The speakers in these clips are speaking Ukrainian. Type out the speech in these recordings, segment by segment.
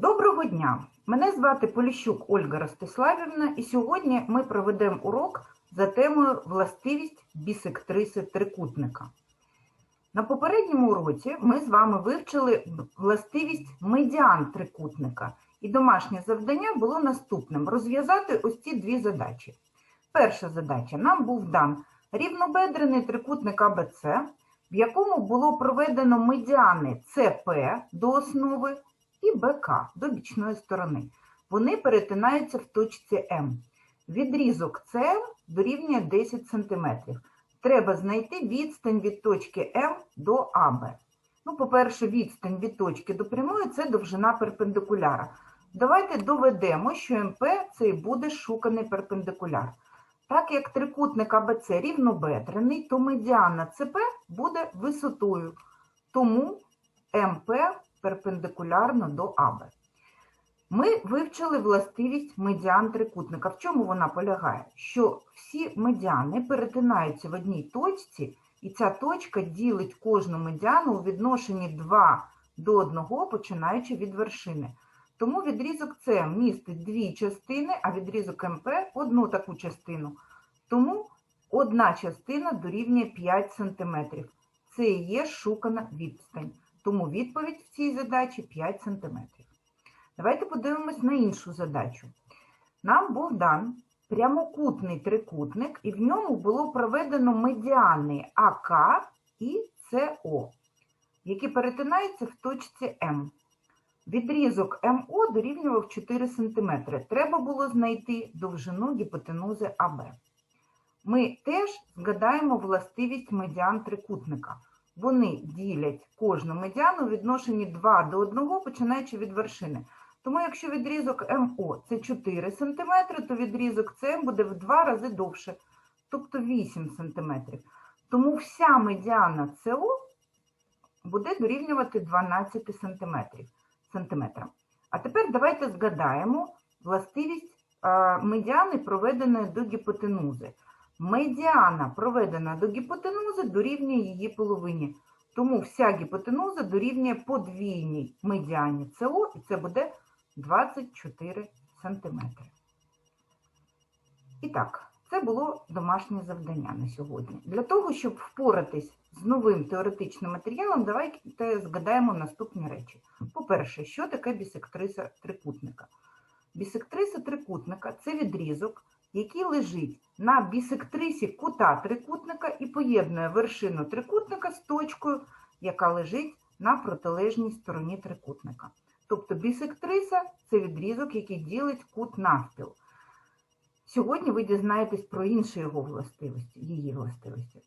Доброго дня! Мене звати Поліщук Ольга Ростиславівна, і сьогодні ми проведемо урок за темою властивість бісектриси трикутника. На попередньому уроці ми з вами вивчили властивість медіан трикутника, і домашнє завдання було наступним: розв'язати ось ці дві задачі. Перша задача нам був дан рівнобедрений трикутник АБЦ, в якому було проведено медіани ЦП до основи і БК до бічної сторони. Вони перетинаються в точці М. Відрізок СМ дорівнює 10 см. Треба знайти відстань від точки М до АБ. Ну, по-перше, відстань від точки до прямої це довжина перпендикуляра. Давайте доведемо, що МП це і буде шуканий перпендикуляр. Так як трикутник АБЦ рівнобедрений, то медіана ЦП буде висотою. Тому МП перпендикулярно до АБ. Ми вивчили властивість медіан трикутника. В чому вона полягає? Що всі медіани перетинаються в одній точці, і ця точка ділить кожну медіану у відношенні 2 до 1, починаючи від вершини. Тому відрізок С містить дві частини, а відрізок МП одну таку частину. Тому одна частина дорівнює 5 см. Це і є шукана відстань. Тому відповідь в цій задачі 5 см. Давайте подивимось на іншу задачу. Нам був дан прямокутний трикутник, і в ньому було проведено медіани АК і СО, які перетинаються в точці М. Відрізок МО дорівнював 4 см. Треба було знайти довжину гіпотенузи АБ. Ми теж згадаємо властивість медіан трикутника. Вони ділять кожну медіану у відношенні 2 до 1, починаючи від вершини. Тому якщо відрізок МО це 4 см, то відрізок СМ буде в 2 рази довше, тобто 8 см. Тому вся медіана СО буде дорівнювати 12 см. А тепер давайте згадаємо властивість медіани, проведеної до гіпотенузи. Медіана, проведена до гіпотенузи, дорівнює її половині. Тому вся гіпотенуза дорівнює подвійній медіані СО, і це буде 24 см. І так, це було домашнє завдання на сьогодні. Для того, щоб впоратись з новим теоретичним матеріалом, давайте згадаємо наступні речі. По-перше, що таке бісектриса трикутника? Бісектриса трикутника це відрізок, який лежить на бісектрисі кута трикутника і поєднує вершину трикутника з точкою, яка лежить на протилежній стороні трикутника. Тобто бісектриса це відрізок, який ділить кут навпіл. Сьогодні ви дізнаєтесь про інші його властивості, її властивості.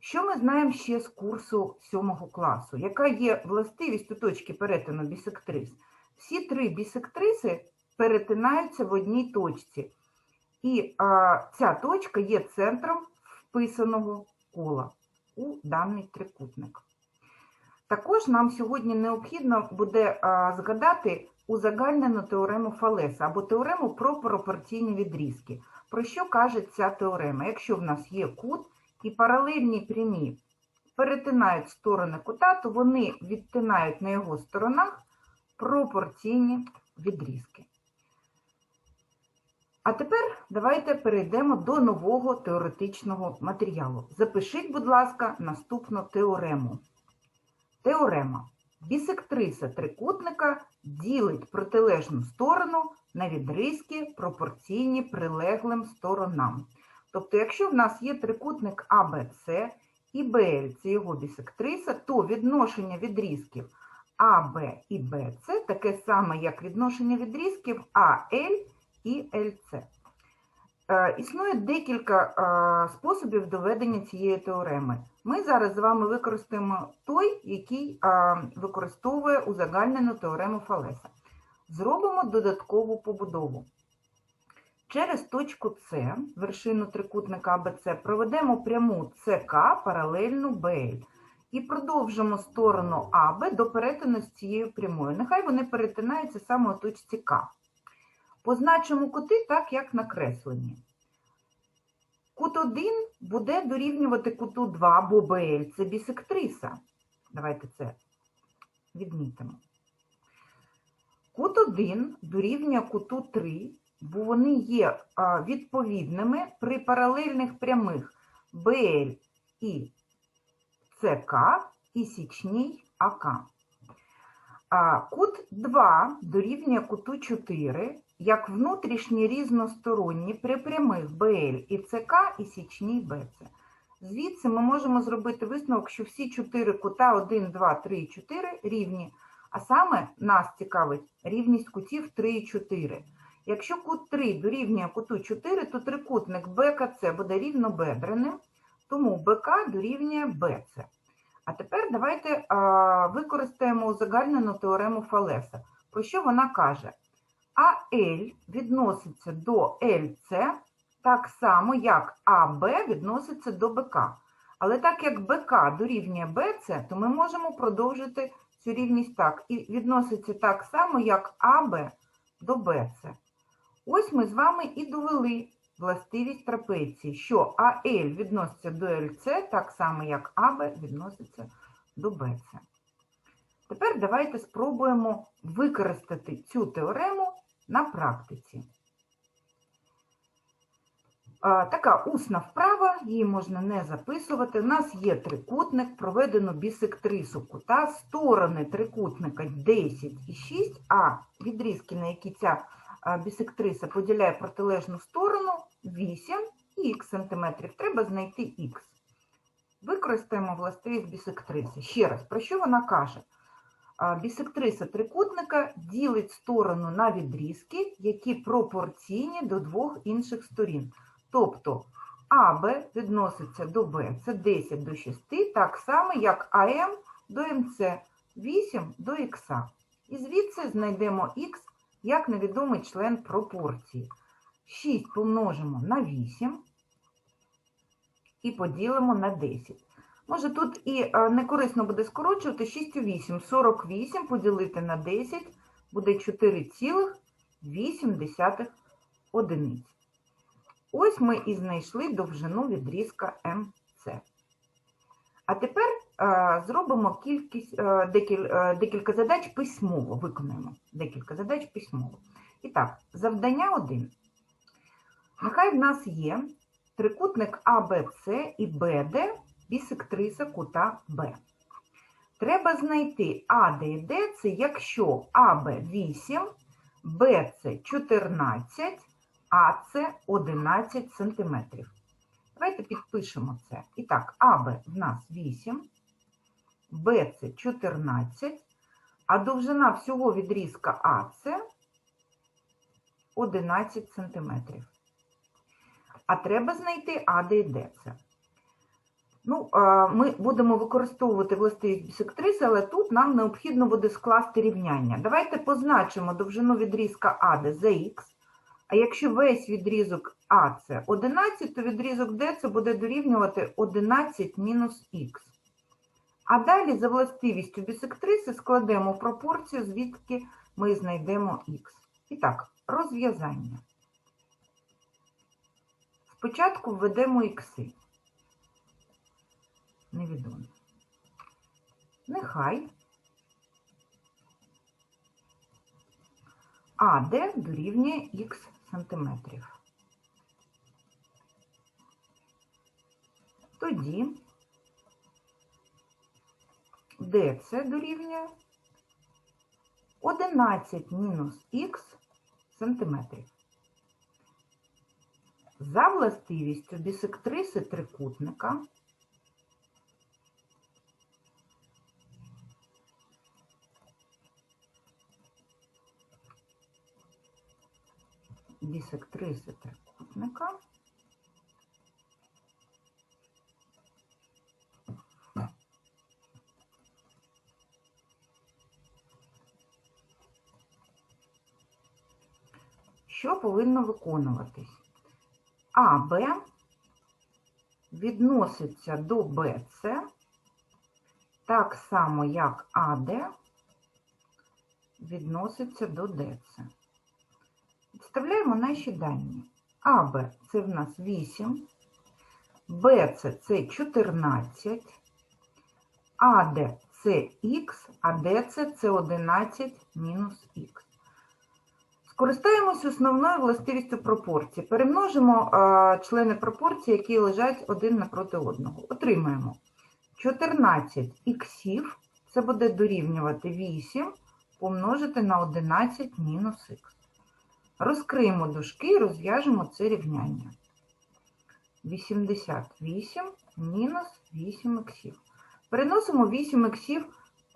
Що ми знаємо ще з курсу 7 класу? Яка є властивість у точки перетину бісектрис? Всі три бісектриси перетинаються в одній точці. І а, ця точка є центром вписаного кола у даний трикутник. Також нам сьогодні необхідно буде а, згадати узагальнену теорему Фалеса або теорему про пропорційні відрізки. Про що каже ця теорема? Якщо в нас є кут і паралельні прямі перетинають сторони кута, то вони відтинають на його сторонах пропорційні відрізки. А тепер давайте перейдемо до нового теоретичного матеріалу. Запишіть, будь ласка, наступну теорему. Теорема. Бісектриса трикутника ділить протилежну сторону на відрізки, пропорційні прилеглим сторонам. Тобто, якщо в нас є трикутник АБЦ і БЛ це його бісектриса, то відношення відрізків АБ і БЦ таке саме, як відношення відрізків АЛ і ЛЦ. Існує декілька способів доведення цієї теореми. Ми зараз з вами використаємо той, який використовує узагальнену теорему Фалеса. Зробимо додаткову побудову. Через точку С, вершину трикутника АБЦ, проведемо пряму СК паралельну БЛ і продовжимо сторону АБ до перетину з цією прямою. Нехай вони перетинаються саме у точці К. Позначимо кути так, як накреслені. Кут 1 буде дорівнювати куту 2, бо БЛ це бісектриса. Давайте це відмітимо. Кут 1 дорівнює куту 3, бо вони є відповідними при паралельних прямих BL і ЦК і січній АК. Кут 2 дорівнює куту 4, як внутрішні різносторонні при прямих BL і ЦК і січній БЦ. Звідси ми можемо зробити висновок, що всі чотири кута 1, 2, 3 і 4 рівні, а саме нас цікавить рівність кутів 3 і 4. Якщо кут 3 дорівнює куту 4, то трикутник БКЦ буде рівнобедреним, тому БК дорівнює БЦ. А тепер давайте а, використаємо узагальнену теорему Фалеса. Про що вона каже? АЛ відноситься до ЛЦ так само, як АБ відноситься до БК. Але так як БК дорівнює БЦ, то ми можемо продовжити цю рівність так. І відноситься так само, як АБ до БЦ. Ось ми з вами і довели властивість трапеції, що АЛ відноситься до ЛЦ так само, як АБ відноситься до БЦ. Тепер давайте спробуємо використати цю теорему на практиці. Така усна вправа, її можна не записувати. У нас є трикутник, проведено бісектрису кута, сторони трикутника 10 і 6, а відрізки, на які ця бісектриса поділяє протилежну сторону, 8 і х сантиметрів. Треба знайти х. Використаємо властивість бісектриси. Ще раз, про що вона каже? Бісектриса трикутника ділить сторону на відрізки, які пропорційні до двох інших сторін. Тобто АБ відноситься до Б, це 10 до 6, так само, як АМ до МЦ, 8 до Х. І звідси знайдемо Х як невідомий член пропорції. 6 помножимо на 8 і поділимо на 10. Може, тут і е, не корисно буде скорочувати 6 у 8. 48 поділити на 10 буде 4,8 одиниць. Ось ми і знайшли довжину відрізка МЦ. А тепер е, зробимо кількість, е, декіль, е, декілька задач письмово, виконаємо декілька задач письмово. І так, завдання 1. Нехай в нас є трикутник АБЦ і БД бісектриса кута Б. Треба знайти АД і ДЦ, якщо АБ 8, БЦ 14, АЦ 11 см. Давайте підпишемо це. І так, АБ в нас 8, БЦ 14, а довжина всього відрізка АЦ 11 см. А треба знайти АД і ДЦ. Ну, ми будемо використовувати властивість бісектриси, але тут нам необхідно буде скласти рівняння. Давайте позначимо довжину відрізка АД за х. А якщо весь відрізок А це 11, то відрізок Д це буде дорівнювати 11 мінус х. А далі за властивістю бісектриси складемо пропорцію, звідки ми знайдемо х. І так, розв'язання. Спочатку введемо ікси. Невідомо. Нехай АД дорівнює х сантиметрів. Тоді ДЦ дорівнює 11 мінус х сантиметрів. За властивістю бісектриси трикутника бісектриси трикутника Що повинно виконуватись? АБ відноситься до БЦ так само, як АД відноситься до ДЦ. Вставляємо наші дані. АБ це в нас 8, БЦ це 14, АД це х, а ДЦ це 11 мінус х. Скористаємось основною властивістю пропорції. Перемножимо е, члени пропорції, які лежать один напроти одного. Отримаємо 14 іксів, це буде дорівнювати 8 помножити на 11 мінус х. Розкриємо дужки розв'яжемо це рівняння. 88 мінус 8 іксів. Переносимо 8 іксів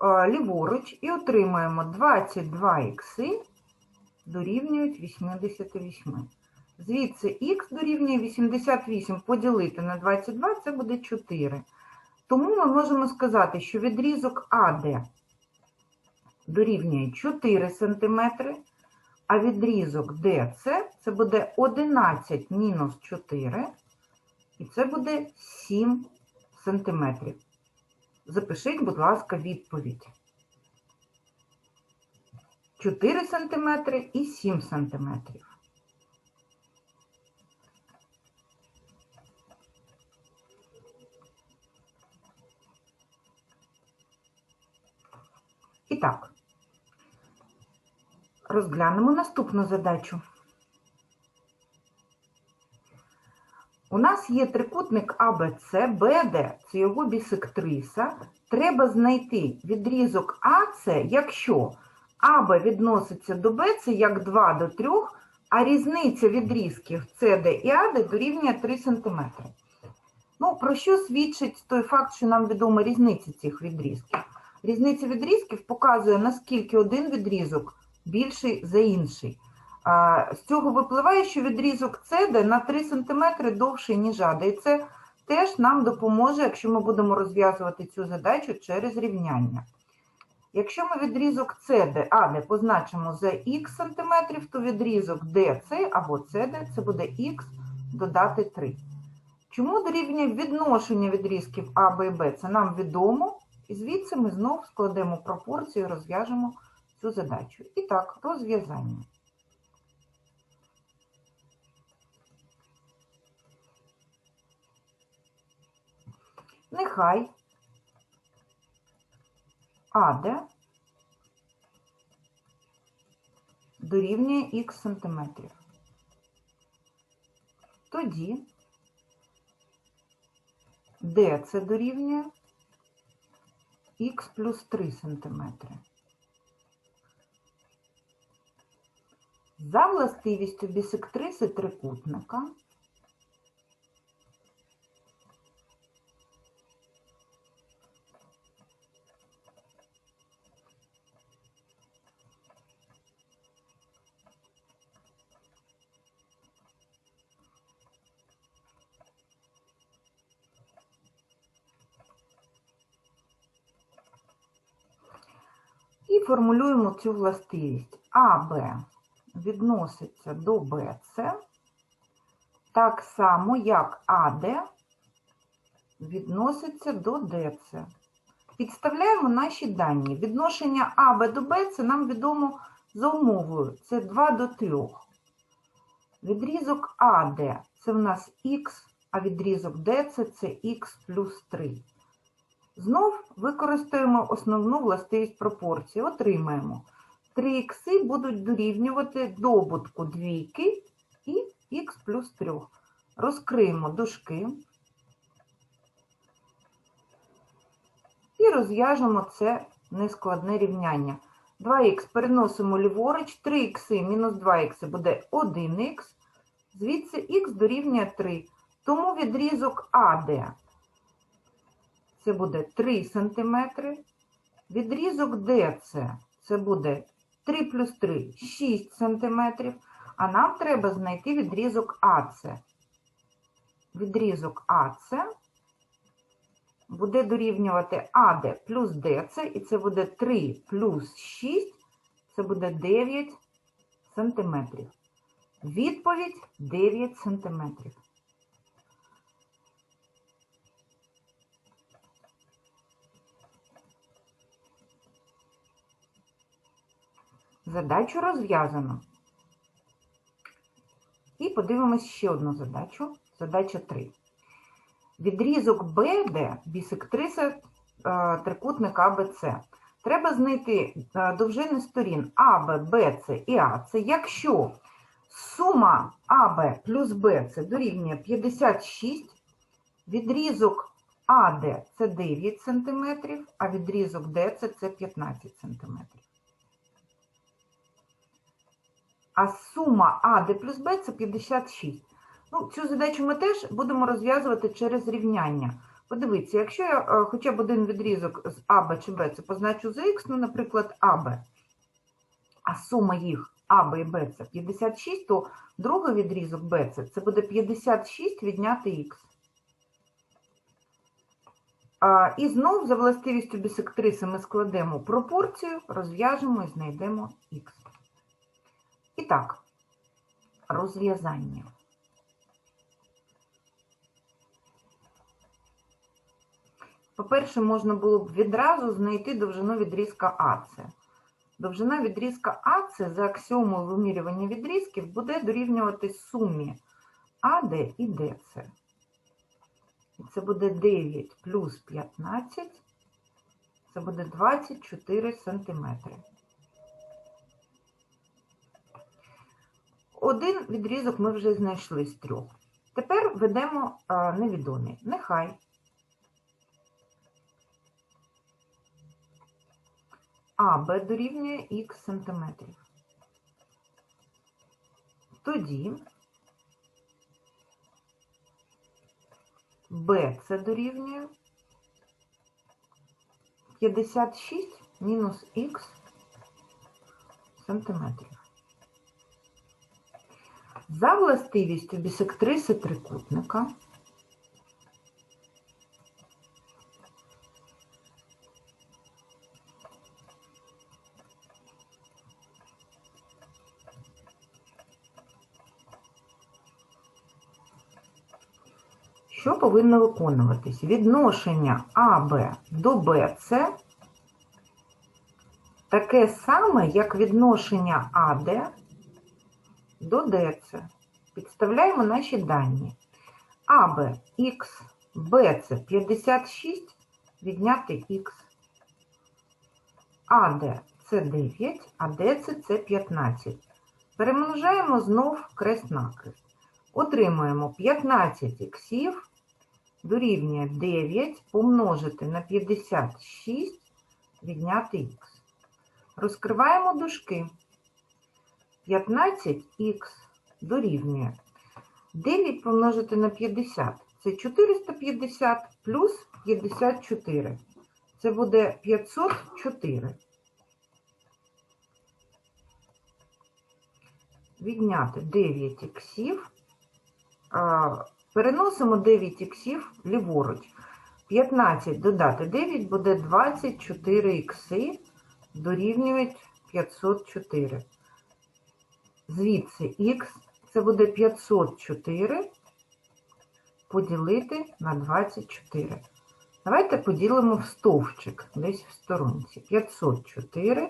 е, ліворуч і отримаємо 22 ікси дорівнюють 88. Звідси х дорівнює 88 поділити на 22 це буде 4. Тому ми можемо сказати, що відрізок АД дорівнює 4 см, а відрізок ДЦ це буде 11 мінус 4, і це буде 7 см. Запишіть, будь ласка, відповідь. 4 см і 7 см. І так, розглянемо наступну задачу. У нас є трикутник АБЦ, БД, це його бісектриса. Треба знайти відрізок АЦ, якщо АБ відноситься до БЦ як 2 до 3, а різниця відрізків СД і АД дорівнює 3 см. Ну, про що свідчить той факт, що нам відома різниця цих відрізків? Різниця відрізків показує, наскільки один відрізок більший за інший. А, З цього випливає, що відрізок СД на 3 см довший, ніж АД. І це теж нам допоможе, якщо ми будемо розв'язувати цю задачу через рівняння. Якщо ми відрізок CD АД позначимо за х сантиметрів, то відрізок DC або CD це буде х додати 3. Чому дорівнює відношення відрізків А, Б і Б? Це нам відомо. І звідси ми знов складемо пропорцію і розв'яжемо цю задачу. І так, розв'язання. Нехай АД дорівнює х сантиметрів. Тоді D це дорівнює х плюс 3 сантиметри. За властивістю бісектриси трикутника і формулюємо цю властивість. АБ відноситься до БЦ так само, як АД відноситься до ДЦ. Підставляємо наші дані. Відношення АБ до БЦ нам відомо за умовою. Це 2 до 3. Відрізок АД це в нас х, а відрізок ДЦ це х плюс 3. Знов використаємо основну властивість пропорції. Отримаємо 3 х будуть дорівнювати добутку двійки і х плюс 3. Розкриємо дужки і розв'яжемо це нескладне рівняння. 2х переносимо ліворуч, 3х мінус 2х буде 1х, звідси х дорівнює 3. Тому відрізок АД це буде 3 см. Відрізок ДЦ це буде 3 плюс 3 6 см. А нам треба знайти відрізок АЦ. Відрізок АЦ буде дорівнювати АД плюс ДЦ, і це буде 3 плюс 6, це буде 9 см. Відповідь 9 см. Задачу розв'язано. І подивимось ще одну задачу. Задача 3. Відрізок БД бісектриса е, трикутника АБЦ. Треба знайти е, довжини сторін АБ, БЦ і АЦ, якщо сума АБ плюс БЦ дорівнює 56, відрізок АД це 9 см, а відрізок ДЦ це 15 см. А сума АД плюс Б це 56. Ну, цю задачу ми теж будемо розв'язувати через рівняння. Подивіться, якщо я е, хоча б один відрізок з АБ чи Б це позначу за х, ну, наприклад, АБ, а сума їх АБ і Б це 56, то другий відрізок Б це, буде 56 відняти х. І знов за властивістю бісектриси ми складемо пропорцію, розв'яжемо і знайдемо х. І так, розв'язання. По-перше, можна було б відразу знайти довжину відрізка АЦ. Довжина відрізка АЦ за аксіомою вимірювання відрізків буде дорівнювати сумі АД і ДЦ. І Це буде 9 плюс 15, це буде 24 сантиметри. Один відрізок ми вже знайшли з трьох. Тепер ведемо невідомі. Нехай АБ дорівнює х сантиметрів. Тоді БЦ дорівнює 56 мінус х сантиметрів. За властивістю бісектриси трикутника що повинно виконуватись? Відношення АБ до БЦ таке саме, як відношення АД до ДЦ. Підставляємо наші дані. АБ х, БЦ 56, відняти х. АД це 9, а ДЦ це 15. Перемножаємо знов крест-накрест. Отримуємо 15 іксів дорівнює 9 помножити на 56, відняти х. Розкриваємо дужки. 15х дорівнює 9 помножити на 50. Це 450 плюс 54. Це буде 504. Відняти 9 іксів. Переносимо 9 іксів ліворуч. 15 додати 9 буде 24 ікси, дорівнюють 504. Звідси х це буде 504 поділити на 24. Давайте поділимо в стовпчик, десь в сторонці. 504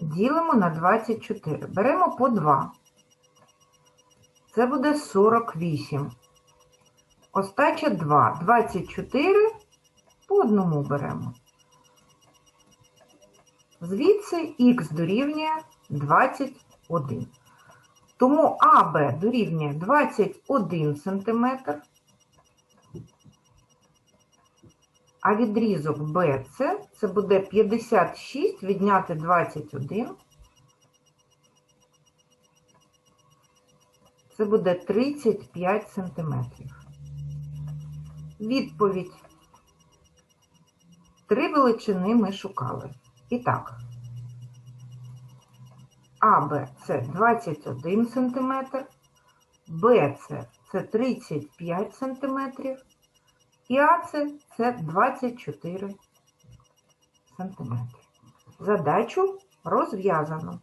ділимо на 24. Беремо по 2. Це буде 48. Остача 2. 24 по одному беремо. Звідси х дорівнює 21. Тому АБ дорівнює 21 см, а відрізок БЦ це буде 56 відняти 21. Це буде 35 сантиметрів. Відповідь. Три величини ми шукали. І так, АБ це 21 см, БЦ це 35 см, і АЦ це 24 см. Задачу розв'язано.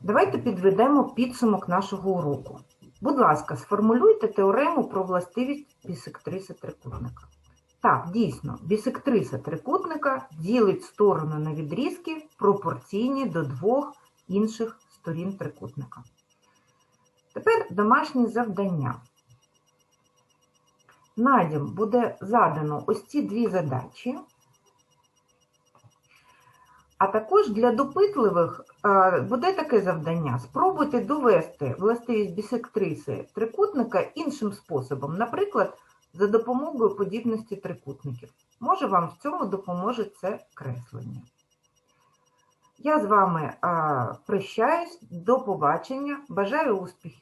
Давайте підведемо підсумок нашого уроку. Будь ласка, сформулюйте теорему про властивість бісектриси трикутника. Так, дійсно, бісектриса трикутника ділить сторони на відрізки пропорційні до двох інших сторін трикутника. Тепер домашнє завдання. Надім буде задано ось ці дві задачі. А також для допитливих е, буде таке завдання: спробуйте довести властивість бісектриси трикутника іншим способом, наприклад, за допомогою подібності трикутників. Може, вам в цьому допоможе це креслення. Я з вами прощаюсь, до побачення, бажаю успіхів!